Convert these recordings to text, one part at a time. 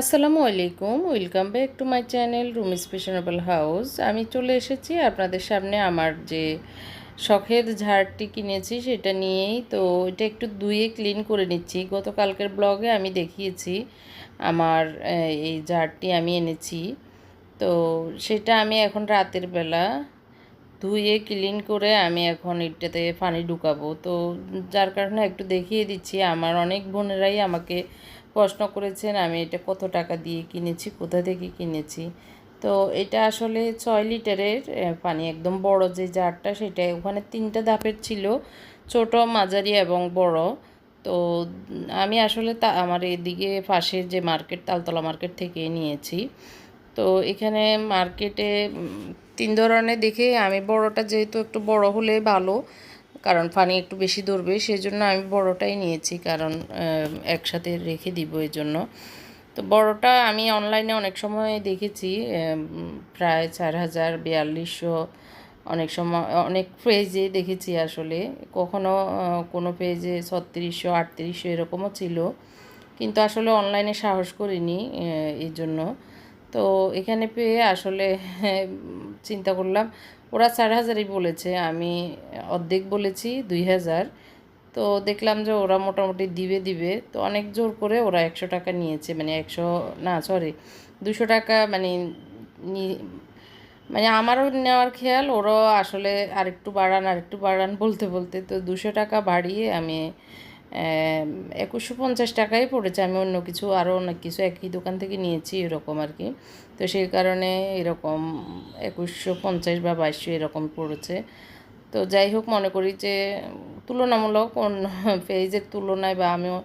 আসসালামু আলাইকুম, welcome back to my channel room স্পেশনেবল house. আমি চলে এসেছি আপনাদের সামনে আমার যে শখের ঝাড়টি কিনেছি সেটা নিয়েই। তো এটা একটু ধুয়ে ক্লিন করে নিচ্ছি। গতকালকের ব্লগে আমি দেখিয়েছি আমার এই ঝাড়টি আমি এনেছি। তো সেটা আমি এখন রাতের বেলা ধুয়ে ক্লিন করে আমি এখন এটাতে পানি ঢুকাবো। তো যার কারণে একটু দেখিয়ে দিচ্ছি, আমার অনেক বোনেরাই আমাকে প্রশ্ন করেছেন, আমি এটা কত টাকা দিয়ে কিনেছি, কোথা থেকে কিনেছি। তো এটা আসলে ছয় লিটারের পানি একদম বড় যে জারটা সেটা ওখানে তিনটা ধাপের ছিল, ছোট, মাঝারি এবং বড়। তো আমি আসলে তা, আমার এদিকে পাশের যে মার্কেট, তালতলা মার্কেট থেকে নিয়েছি। তো এখানে মার্কেটে তিন ধরনের দেখে আমি বড়টা যেহেতু একটু বড় হলে ভালো। কারণ পানি একটু বেশি ধরবে সেই জন্য আমি বড়টাই নিয়েছি কারণ একসাথে রেখে দিব এই জন্য তো বড়টা আমি অনলাইনে অনেক সময় দেখেছি প্রায় চার হাজার, বিয়াল্লিশশো অনেক সময়, অনেক পেজে দেখেছি আসলে। কখনো কোনো পেজে ছত্রিশশো, আটত্রিশশো এরকমও ছিল। কিন্তু আসলে অনলাইনে সাহস করিনি এই জন্য তো এখানে পেয়ে আসলে চিন্তা করলাম ওরা চার হাজারই বলেছে, আমি অর্ধেক বলেছি, দুই হাজার। তো দেখলাম যে ওরা মোটামুটি দিবে দিবে। তো অনেক জোর করে ওরা একশো টাকা নিয়েছে মানে একশো, না সরি দুশো টাকা মানে মানে আমারও নেওয়ার খেয়াল, ওরাও আসলে আরেকটু বাড়ান আরেকটু বাড়ান বলতে বলতে তো দুশো টাকা বাড়িয়ে আমি একুশশো পঞ্চাশ টাকাই পড়েছে। আমি অন্য কিছু, আরও অনেক কিছু একই দোকান থেকে নিয়েছি এরকম আর কি। তো সেই কারণে এরকম একুশশো পঞ্চাশ বা বাইশশো এরকম পড়েছে। তো যাই হোক, মনে করি যে তুলনামূলক অন্য পেজের তুলনায় বা আমিও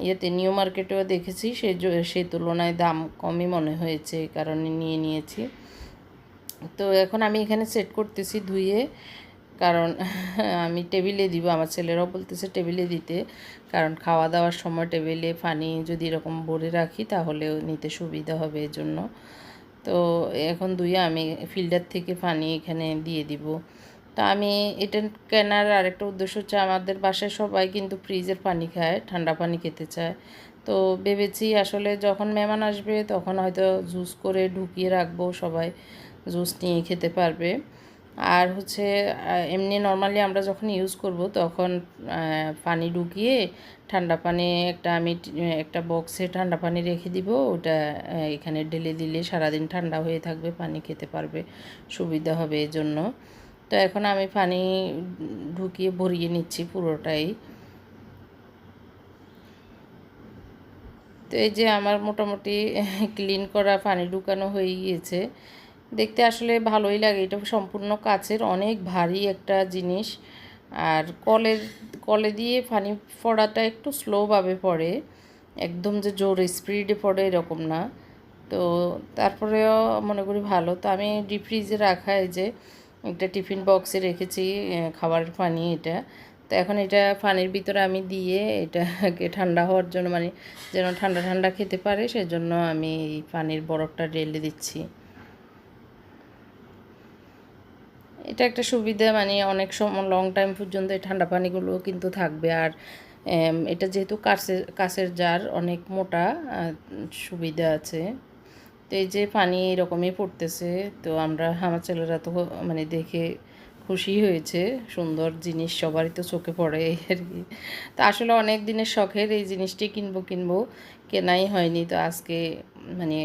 ইয়েতে নিউ মার্কেটেও দেখেছি জ- সেই তুলনায় দাম কমই মনে হয়েছে এই কারণে নিয়ে নিয়েছি। তো এখন আমি এখানে সেট করতেছি ধুয়ে। কারণ আমি টেবিলে দিব, আমার ছেলেরাও বলতেছে টেবিলে দিতে। কারণ খাওয়া দাওয়ার সময় টেবিলে পানি যদি এরকম ভরে রাখি তাহলে নিতে সুবিধা হবে এর জন্য তো এখন ধুয়ে আমি ফিল্টার থেকে পানি এখানে দিয়ে দিব। তো আমি এটা কেনার আরেকটা উদ্দেশ্য হচ্ছে আমাদের বাসায় সবাই কিন্তু ফ্রিজের পানি খায়, ঠান্ডা পানি খেতে চায়। তো ভেবেছি আসলে যখন মেহমান আসবে তখন হয়তো জুস করে ঢুকিয়ে রাখব, সবাই জুস নিয়ে খেতে পারবে। আর হচ্ছে এমনি নর্মালি আমরা যখন ইউজ করব তখন পানি ঢুকিয়ে ঠান্ডা পানি একটা আমি, একটা বক্সে ঠান্ডা পানি রেখে দিব। ওটা এখানে ঢেলে দিলে সারাদিন ঠান্ডা হয়ে থাকবে, পানি খেতে পারবে, সুবিধা হবে এই জন্য তো এখন আমি পানি ঢুকিয়ে ভরিয়ে নিচ্ছি পুরোটাই। তো এই যে আমার মোটামুটি ক্লিন করা পানি ঢুকানো হয়ে গিয়েছে। দেখতে আসলে ভালোই লাগে। এটা সম্পূর্ণ কাচের, অনেক ভারী একটা জিনিস। আর কলের, কলে দিয়ে পানি পড়াটা একটু স্লোভাবে পড়ে একদম যে জোর স্পিডে পড়ে এরকম না। তো তারপরেও মনে করি ভালো। তো আমি ডিপ ফ্রিজে রাখা এই যে একটা টিফিন বক্সে রেখেছি খাবারের পানি এটা। তো এখন এটা পানির ভিতরে আমি দিয়ে এটাকে ঠান্ডা হওয়ার জন্য মানে যেন ঠান্ডা ঠান্ডা খেতে পারে, সেজন্য আমি এই পানির বরফটা ঢেলে দিচ্ছি। এটা একটা সুবিধা মানে অনেক সময় লং টাইম পর্যন্ত এই ঠান্ডা পানিগুলো কিন্তু থাকবে। আর এটা যেহেতু কাচের কাছের জার অনেক মোটা সুবিধা আছে। তো এই যে পানি এরকমই পড়তেছে, তো আমরা, আমার ছেলেরা তো মানে দেখে খুশি হয়েছে। সুন্দর জিনিস সবারই তো চোখে পড়ে আর কি। তো আসলে অনেক দিনের শখের এই জিনিসটি কিনবো কিনবো, কেনাই হয়নি। তো আজকে মানে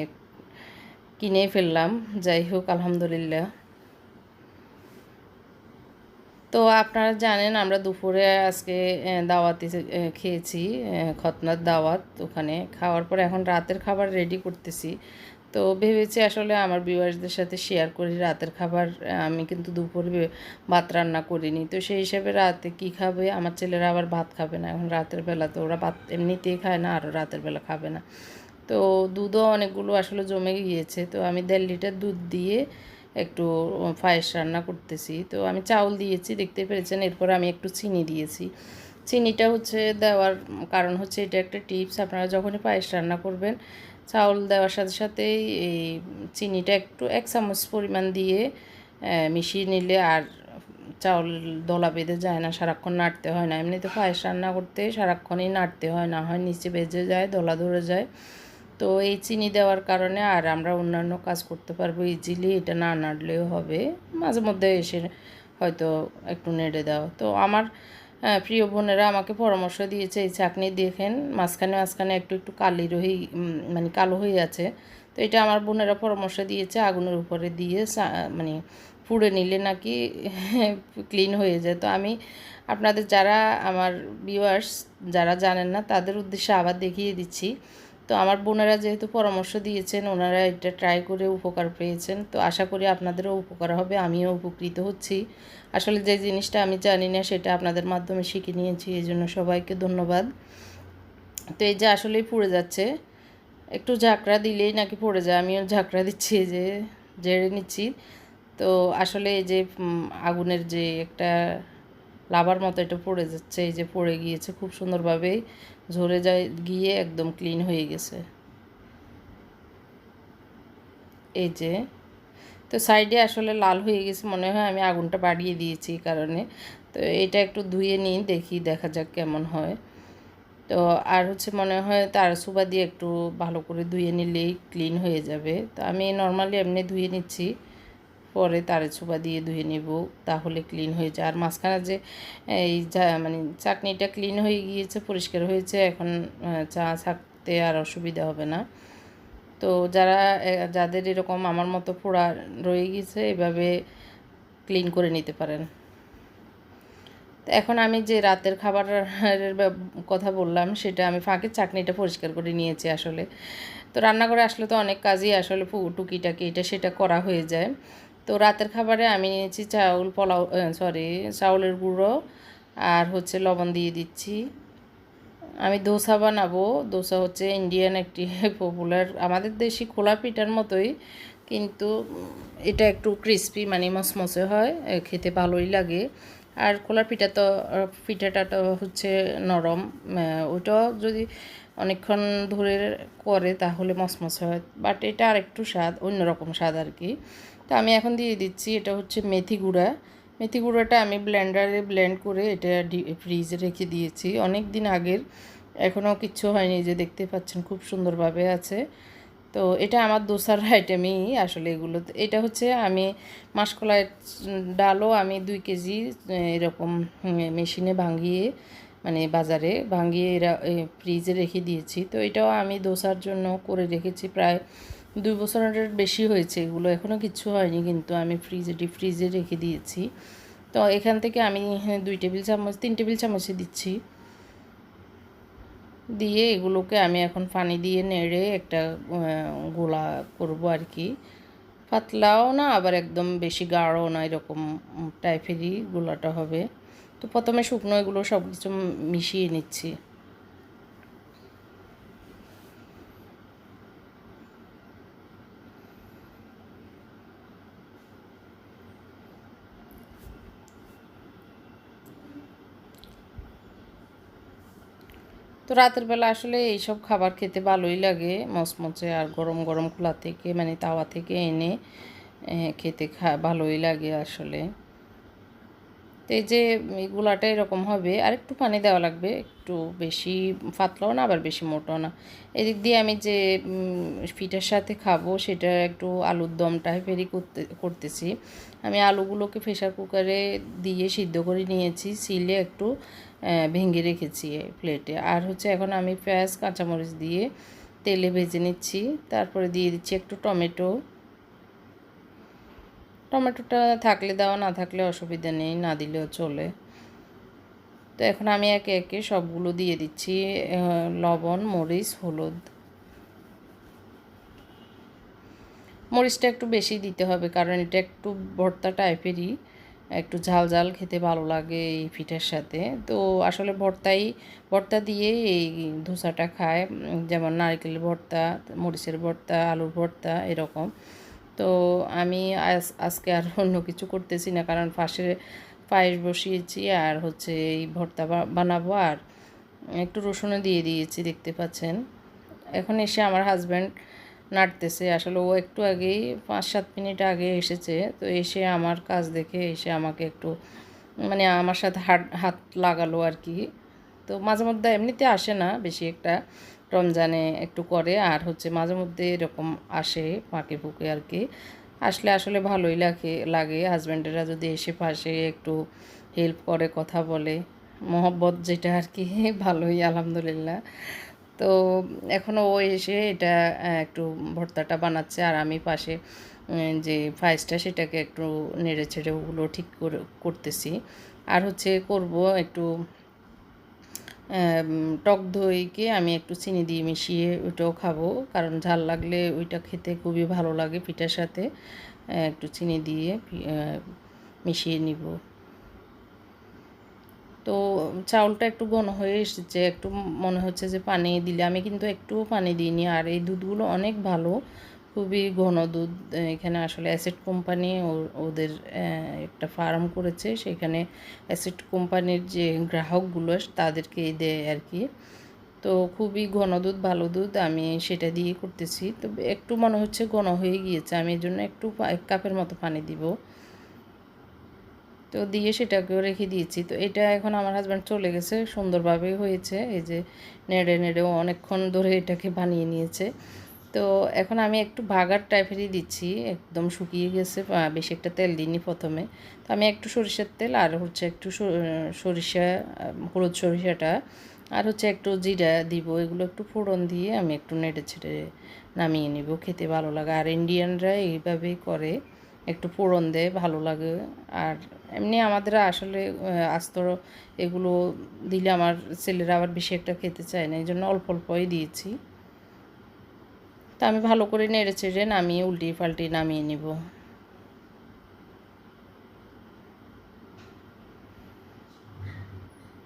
কিনে ফেললাম। যাই হোক, আলহামদুলিল্লাহ। তো আপনারা জানেন, আমরা দুপুরে আজকে দাওয়াতে খেয়েছি খতনার দাওয়াত ওখানে। খাওয়ার পর এখন রাতের খাবার রেডি করতেছি। তো ভেবেছি আসলে আমার ভিউয়ার্সদের সাথে শেয়ার করি রাতের খাবার। আমি কিন্তু দুপুরে ভাত রান্না করিনি। তো সেই হিসাবে রাতে কি খাবে? আমার ছেলেরা আবার ভাত খাবে না। এখন রাতের বেলা তো ওরা ভাত এমনিতেই খায় না আর রাতের বেলা খাবে না। তো দুধও অনেকগুলো আসলে জমে গিয়েছে। তো আমি দেড় লিটার দুধ দিয়ে একটু পায়েস রান্না করতেছি। তো আমি চাউল দিয়েছি, দেখতে পেরেছেন? এরপর আমি একটু চিনি দিয়েছি। চিনিটা হচ্ছে দেওয়ার কারণ হচ্ছে এটা একটা টিপস। আপনারা যখনই পায়েস রান্না করবেন, চাউল দেওয়ার সাথে সাথেই এই চিনিটা একটু এক চামচ পরিমাণ দিয়ে মিশিয়ে নিলে আর চাউল দলা বেঁধে যায় না, সারাক্ষণ নাড়তে হয় না। এমনিতে পায়েস রান্না করতে সারাক্ষণই নাড়তে হয়, না হয় নিচে বেজে যায়, দলা ধরে যায়। তো এই চিনি দেওয়ার কারণে আর আমরা অন্যান্য কাজ করতে পারব ইজিলি এটা না নাড়লেও হবে। মাঝে মধ্যে এসে হয়তো একটু নেড়ে দাও। তো আমার প্রিয় বোনেরা আমাকে পরামর্শ দিয়েছে, এই চাকনি দেখেন, মাঝখানে মাঝখানে একটু একটু কালি রহি মানে কালো হয়ে আছে। তো এটা আমার বোনেরা পরামর্শ দিয়েছে, আগুনের উপরে দিয়ে মানে পুড়ে নিলে নাকি ক্লিন হয়ে যায়। তো আমি আপনাদের যারা, আমার ভিউয়ার্স যারা জানেন না, তাদের উদ্দেশ্যে আবার দেখিয়ে দিচ্ছি। তো আমার বোনেরা যেহেতু পরামর্শ দিয়েছেন, ওনারা এটা ট্রাই করে উপকার পেয়েছেন। তো আশা করি আপনাদেরও উপকার হবে, আমিও উপকৃত হচ্ছি। আসলে যে জিনিসটা আমি জানি না, সেটা আপনাদের মাধ্যমে শিখে নিয়েছি এই জন্য সবাইকে ধন্যবাদ। তো এই যে আসলেই পুড়ে যাচ্ছে, একটু ঝাঁকড়া দিলেই নাকি পড়ে যায়, আমিও ঝাঁকড়া দিচ্ছি যে জেড়ে নিচ্ছি। তো আসলে এই যে আগুনের যে একটা লাভার মতো এটা পড়ে যাচ্ছে, এই যে পড়ে গিয়েছে, খুব সুন্দরভাবে ঝরে যায়, গিয়ে একদম ক্লিন হয়ে গেছে। এই যে, তো সাইডে আসলে লাল হয়ে গেছে, মনে হয় আমি আগুনটা বাড়িয়ে দিয়েছি কারণে। তো এটা একটু ধুয়ে নিই, দেখি দেখা যাক কেমন হয়। তো আর হচ্ছে মনে হয় তার সুবা দিয়ে একটু ভালো করে ধুয়ে নিলেই ক্লিন হয়ে যাবে। তো আমি নর্মালি এমনি ধুয়ে নিচ্ছি। পরে তারে ছোপা দিয়ে ধুয়ে নেব, তাহলে ক্লিন হয়ে যায়। আর মাঝখানে যে, এই মানে চাটনিটা ক্লিন হয়ে গিয়েছে, পরিষ্কার হয়েছে, এখন চা থাকতে আর অসুবিধা হবে না। তো যারা যাদের এরকম আমার মতো পোড়া রয়ে গিয়েছে, এভাবে ক্লিন করে নিতে পারেন। তো এখন আমি যে রাতের খাবারের কথা বললাম, সেটা আমি ফাঁকে চাটনিটা পরিষ্কার করে নিয়েছি আসলে। তো রান্নাঘরে আসলে তো অনেক কাজই আসলে টুকিটাকি এটা, সেটা করা হয়ে যায়। তো রাতের খাবারে আমি নিয়েছি চাউল, পোলাও সরি চাউলের গুঁড়ো আর হচ্ছে লবণ দিয়ে দিচ্ছি। আমি দোসা বানাবো। দোসা হচ্ছে ইন্ডিয়ান একটি পপুলার আমাদের দেশি খোলা পিঠার মতোই, কিন্তু এটা একটু ক্রিস্পি মানে মসমসে হয় খেতে ভালোই লাগে। আর খোলা পিঠা তো পিঠাটা তো হচ্ছে নরম ওটাও যদি অনেকক্ষণ ধরে করে তাহলে মসমসে হয় বাট এটা আর একটু স্বাদ, অন্যরকম স্বাদ আর কি। তো আমি এখন দিয়ে দিচ্ছি, এটা হচ্ছে মেথি গুঁড়া। মেথি গুঁড়োটা আমি ব্লেন্ডারে ব্লেন্ড করে এটা ফ্রিজে রেখে দিয়েছি। অনেক দিন আগের এখনও কিচ্ছু হয়নি যে দেখতে পাচ্ছেন খুব সুন্দরভাবে আছে। তো এটা আমার দোসার আইটেমই আসলে এগুলো। এটা হচ্ছে আমি মাসকলাইয়ের ডালও আমি দুই কেজি এরকম মেশিনে ভাঙিয়ে মানে বাজারে ভাঙিয়ে এরা ফ্রিজে রেখে দিয়েছি। তো এটাও আমি দোসার জন্য করে রেখেছি প্রায় দুই বছরের বেশি হয়েছে, এগুলো এখনও কিছু হয়নি, কিন্তু আমি ফ্রিজে ডিপ ফ্রিজে রেখে দিয়েছি। তো এখান থেকে আমি দুই টেবিল চামচ, তিন টেবিল চামচে দিচ্ছি। দিয়ে এগুলোকে আমি এখন পানি দিয়ে নেড়ে একটা গোলা করব আর কি। পাতলাও না, আবার একদম বেশি গাঢ়ও না, এরকম টাইপেরই গোলাটা হবে। তো প্রথমে শুকনো এগুলো সব কিছু মিশিয়ে নিচ্ছি। তো রাতের বেলা আসলে এইসব খাবার খেতে ভালোই লাগে। মচমচে আর গরম গরম খোলা থেকে মানে তাওয়া থেকে এনে খেতে খা, ভালোই লাগে আসলে। তো এই যে এগুলাটা এরকম হবে আর একটু পানি দেওয়া লাগবে, একটু বেশি পাতলাও না, আবার বেশি মোটাও না। এদিক দিয়ে আমি যে পিঠার সাথে খাব সেটা একটু আলুর দম টাইপেরই করতে, করতেছি। আমি আলুগুলোকে প্রেশার কুকারে দিয়ে সিদ্ধ করে নিয়েছি, সিলে একটু ভেঙে রেখেছি প্লেটে। আর হচ্ছে এখন আমি পেঁয়াজ, কাঁচামরিচ দিয়ে তেলে ভেজে নিচ্ছি, তারপরে দিয়ে দিচ্ছি একটু টমেটো টমেটোটা থাকলে দেওয়া, না থাকলে অসুবিধা নেই, না দিলেও চলে। তো এখন আমি একে একে সবগুলো দিয়ে দিচ্ছি লবণ, মরিচ, হলুদ। মরিচটা একটু বেশি দিতে হবে, কারণ এটা একটু ভর্তা টাইপেরই, একটু ঝাল ঝাল খেতে ভালো লাগে এই পিঠার সাথে। তো আসলে ভর্তাই, ভর্তা দিয়ে এই ধোসাটা খায়, যেমন নারকেলের ভর্তা, মরিচের ভর্তা, আলুর ভর্তা, এরকম। তো আমি আজ, আজকে আর অন্য কিছু করতেছি না, কারণ পাশে পায়েস বসিয়েছি আর হচ্ছে এই ভর্তা বানাবো আর একটু রসুনও দিয়ে দিয়েছি, দেখতে পাচ্ছেন। এখন এসে আমার হাজব্যান্ড নাড়তেছে, আসলে ও একটু আগেই পাঁচ সাত মিনিট আগে এসেছে, তো এসে আমার কাজ দেখে এসে আমাকে একটু মানে আমার সাথে হাত হাত লাগালো আর কি। তো মাঝে মধ্যে এমনিতে আসে না বেশি একটা রমজানে একটু করে, আর হচ্ছে মাঝে মধ্যে এরকম আসে ফাঁকে ফুঁকে আর কি। আসলে আসলে ভালোই লাগে লাগে। হাজব্যান্ডেরা যদি এসে পাশে একটু হেল্প করে, কথা বলে, মহব্বত যেটা আর কি, ভালোই, আলহামদুলিল্লাহ। তো এখনও ও এসে এটা একটু ভর্তাটা বানাচ্ছে, আর আমি পাশে যে ফাইসটা সেটাকে একটু নেড়ে ছেড়ে ওগুলো ঠিক করে, করতেছি। আর হচ্ছে করব একটু টক দইকে আমি একটু চিনি দিয়ে মিশিয়ে ওইটাও খাব। কারণ ঝাল লাগলে ওইটা খেতে খুবই ভালো লাগে পিঠার সাথে। একটু চিনি দিয়ে মিশিয়ে নিব। তো চাউলটা একটু ঘন হয়ে এসেছে, একটু মনে হচ্ছে যে পানি দিলে। আমি কিন্তু একটুও পানি দিইনি। আর এই দুধগুলো অনেক ভালো। খুবই ঘন দুধ এখানে আসলে অ্যাসিড কোম্পানি ওদের একটা ফার্ম করেছে। সেখানে অ্যাসিড কোম্পানির যে গ্রাহকগুলো তাদেরকে দেয় আর কি। তো খুবই ঘন দুধ, ভালো দুধ, আমি সেটা দিয়ে করতেছি। তো একটু মনে হচ্ছে ঘন হয়ে গিয়েছে, আমি এর জন্য একটু এক কাপের মতো পানি দিব। তো দিয়ে সেটাকেও রেখে দিয়েছি। তো এটা এখন আমার হাজব্যান্ড চলে গেছে, সুন্দরভাবে হয়েছে। এই যে নেড়ে নেড়েও অনেকক্ষণ ধরে এটাকে বানিয়ে নিয়েছে। তো এখন আমি একটু ভাগার টাইপেরই দিচ্ছি, একদম শুকিয়ে গেছে বেশি একটা তেল দিইনি প্রথমে। তো আমি একটু সরিষার তেল আর হচ্ছে একটু সরিষা হলুদ সরিষাটা আর হচ্ছে একটু জিরা দিব, এগুলো একটু ফোড়ন দিয়ে আমি একটু নেড়ে ছেড়ে নামিয়ে নিব, খেতে ভালো লাগে। আর ইন্ডিয়ানরা এইভাবেই করে, একটু ফোড়ন দেয়, ভালো লাগে। আর এমনি আমাদের আসলে আস্ত এগুলো দিলে আমার ছেলেরা আবার বেশি একটা খেতে চায় না এই জন্য অল্প অল্পই দিয়েছি। তা আমি ভালো করে নেড়ে চেড়ে নামিয়ে, উল্টিয়ে পাল্টিয়ে নামিয়ে নিব।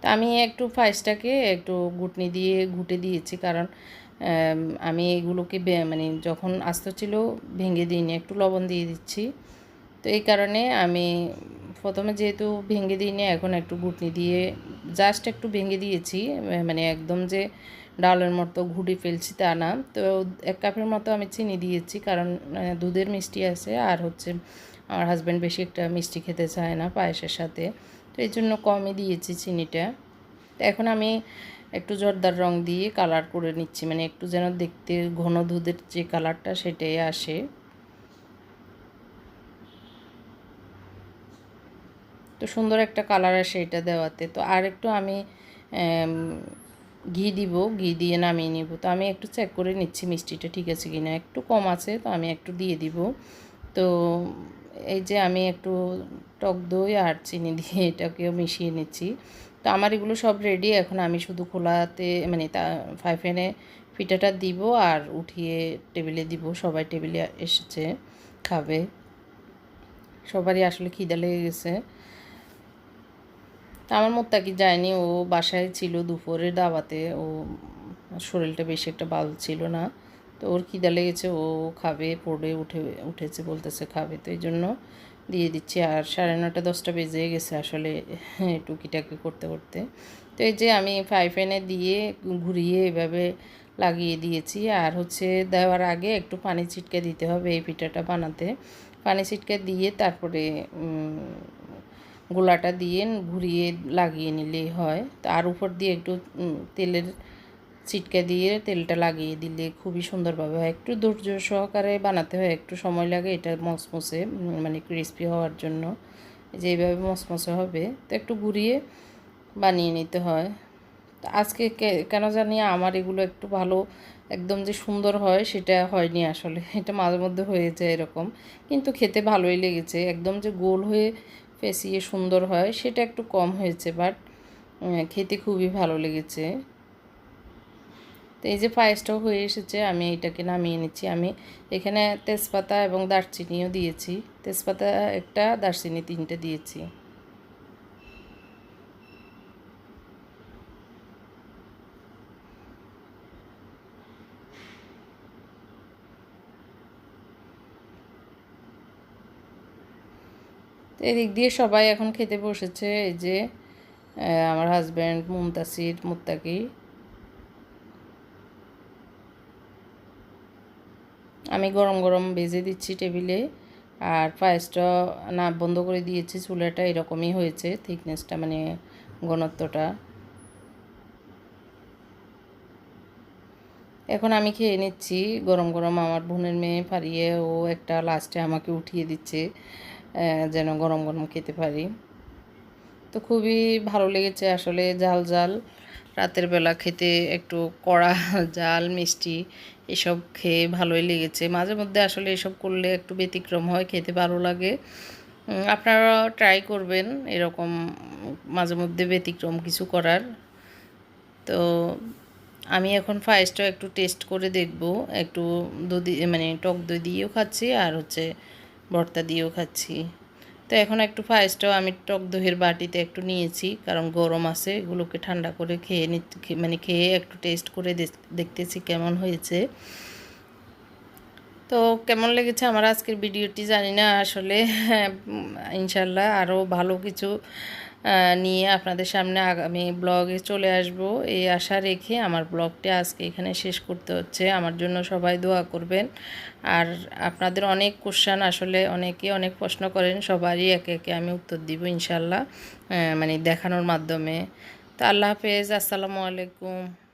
তা আমি একটু ফাইসটাকে একটু ঘুটনি দিয়ে ঘুটে দিয়েছি, কারণ আমি এগুলোকে মানে যখন আস্ত ছিল ভেঙে দিইনি, একটু লবণ দিয়ে দিচ্ছি। তো এই কারণে আমি প্রথমে যেহেতু ভেঙে দিইনি, এখন একটু ঘুটনি দিয়ে, জাস্ট একটু ভেঙে দিয়েছি মানে একদম যে ডালের মতো ঘুটে ফেলছি তা না। তো এক কাপের মতো আমি চিনি দিয়েছি কারণ দুধের মিষ্টি আছে আর হচ্ছে আমার হাজব্যান্ড বেশি একটা মিষ্টি খেতে চায় না পায়েসের সাথে। তো এই জন্য কমই দিয়েছি চিনিটা। তো এখন আমি একটু জর্দার রং দিয়ে কালার করে নিচ্ছি মানে একটু যেন দেখতে ঘন দুধের যে কালারটা সেটাই আসে। তো সুন্দর একটা কালার আসে এটা দেওয়াতে। তো আর একটু আমি ঘি দিব, ঘি দিয়ে নামিয়ে নিব। তো আমি একটু চেক করে নিচ্ছি মিষ্টিটা ঠিক আছে কি না একটু কম আছে, তো আমি একটু দিয়ে দিব। তো এই যে আমি একটু টক দই আর চিনি দিয়ে এটাকেও মিশিয়ে নিচ্ছি। তো আমার এগুলো সব রেডি এখন আমি শুধু খোলাতে মানে তা ফাইভ এনে পিঠাটা দিব আর উঠিয়ে টেবিলে দিব। সবাই টেবিলে এসেছে, খাবে। সবারই আসলে খিদা লেগে গেছে। তা আমার মোত্তাকি যায়নি। ও বাসায় ছিল দুপুরের দাওয়াতে। ও শরীরটা বেশি একটা ভালো ছিল না। তো ওর খিদা লেগেছে, ও খাবে, পড়ে উঠে, উঠেছে বলতেছে খাবে। তো এই জন্য দিয়ে দিচ্ছি। আর সাড়ে নটা দশটা বেজে গেছে আসলে টুকিটাকি করতে করতে। তো এই যে আমি ফ্রাই প্যানে দিয়ে ঘুরিয়ে এভাবে লাগিয়ে দিয়েছি। আর হচ্ছে দেওয়ার আগে একটু পানি ছিটকে দিতে হবে এই পিঠাটা বানাতে। পানি ছিটকে দিয়ে তারপরে গোলাটা দিয়ে ঘুরিয়ে লাগিয়ে নিলেই হয়। তার উপর দিয়ে একটু তেলের ছিটকা দিয়ে তেলটা লাগিয়ে দিলে খুবই সুন্দরভাবে হয়। একটু ধৈর্য সহকারে বানাতে হয়, একটু সময় লাগে এটা মসমসে মানে ক্রিস্পি হওয়ার জন্য। যে এইভাবে মসমসে হবে, তো একটু ঘুরিয়ে বানিয়ে নিতে হয়। তো আজকে কেন জানি আমার এগুলো একটু ভালো একদম যে সুন্দর হয় সেটা হয়নি আসলে। এটা মাঝে মধ্যে হয়ে যায় এরকম। কিন্তু খেতে ভালোই লেগেছে। একদম যে গোল হয়ে ফেসিয়ে সুন্দর হয়, সেটা একটু কম হয়েছে বাট খেতে খুবই ভালো লেগেছে। তো এই যে পায়েসটাও হয়ে এসেছে, আমি এটাকে নামিয়ে নিচ্ছি। আমি এখানে তেজপাতা এবং দারচিনিও দিয়েছি। তেজপাতা একটা, দারচিনি তিনটে দিয়েছি। এদিক দিয়ে সবাই এখন খেতে বসেছে, এই যে আমার হাজব্যান্ড মুমতাসির মুত্তাকি। আমি গরম গরম ভেজে দিচ্ছি টেবিলে, আর পায়েসটা না বন্ধ করে দিয়েছি, চুলাটা এরকমই হয়েছে থিকনেসটা মানে ঘনত্বটা। এখন আমি খেয়ে নিচ্ছি, গরম গরম আমার বোনের মেয়ে পারিয়ে ও একটা লাস্টে আমাকে উঠিয়ে দিচ্ছে। যেন গরম গরম খেতে পারি। তো খুবই ভালো লেগেছে আসলে জাল জাল রাতের বেলা খেতে একটু কড়া জাল মিষ্টি এসব খেয়ে ভালোই লেগেছে। মাঝে মধ্যে আসলে এসব করলে একটু ব্যতিক্রম হয়, খেতে ভালো লাগে। আপনারা ট্রাই করবেন এরকম মাঝে মধ্যে ব্যতিক্রম কিছু করার। তো আমি এখন ফাইসটা একটু টেস্ট করে দেখব। একটু দধি মানে টক দই দিয়েও খাচ্ছি আর হচ্ছে ভর্তা দিয়েও খাচ্ছি। তো এখন একটু ফাইসটাও আমি টক দহের বাটিতে একটু নিয়েছি কারণ গরম আছে এগুলোকে ঠান্ডা করে খেয়ে মানে খেয়ে একটু টেস্ট করে দেখ- দেখতেছি কেমন হয়েছে। তো কেমন লেগেছে আমার আজকের ভিডিওটি জানি না আসলে উম, ইনশাল্লাহ আরও ভালো কিছু নিয়ে আপনাদের সামনে আগামী ব্লগে চলে আসব। এই আশা রেখে আমার ব্লগটি আজকে এখানে শেষ করতে হচ্ছে। আমার জন্য সবাই দোয়া করবেন। আর আপনাদের অনেক কোশ্চান আসলে অনেকে অনেক প্রশ্ন করেন, সবারই একে একে আমি উত্তর দিব ইনশাল্লাহ মানে দেখানোর মাধ্যমে। তো আল্লাহ হাফেজ, আসসালামু আলাইকুম।